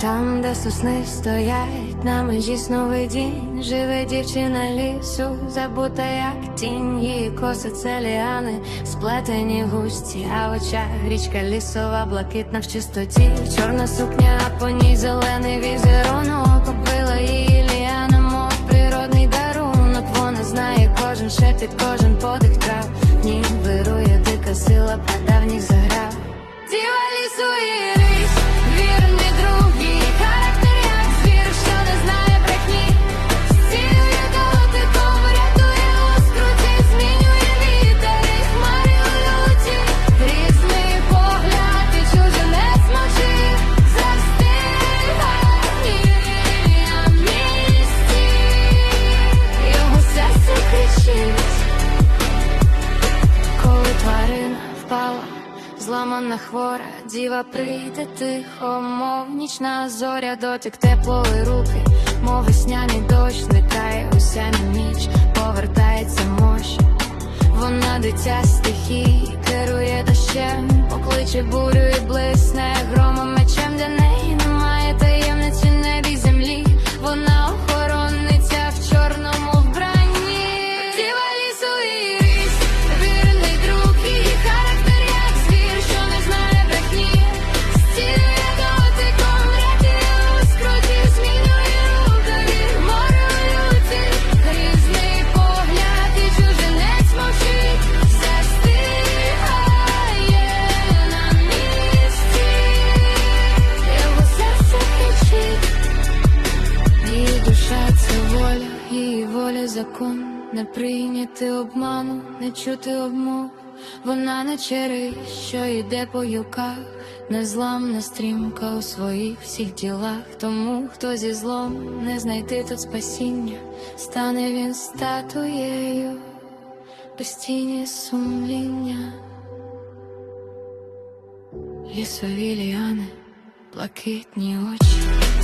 Там, де сосни стоять, на межі сновидінь Живе дівчина лісу, забута як тінь. Її коси це ліани, сплетені густі. А в очах річка лісова, блакитна в чистоті. Чорна сукня, а по ній зелений візерунок. Купила її ліана, мов природний дарунок. Вона знає кожен шепіт, кожен подих трав. В ній вирує дика сила прадавніх заграв зламана хвора, діва прийде тихо, мов нічна зоря, дотик теплої руки, мов весняний дощ, зникає осяна ніч, повертається мощ. Вона дитя стихій, керує дощем, покличе бурю і блисне її воля закон, не прийняти обману, не чути обмов. Вона не черей, що йде по юках, незламна стрімка у своїх всіх ділах. Тому хто зі злом не знайти тут спасіння, стане він статуєю, без тіні сумління. Лісові ліани, блакитні очі.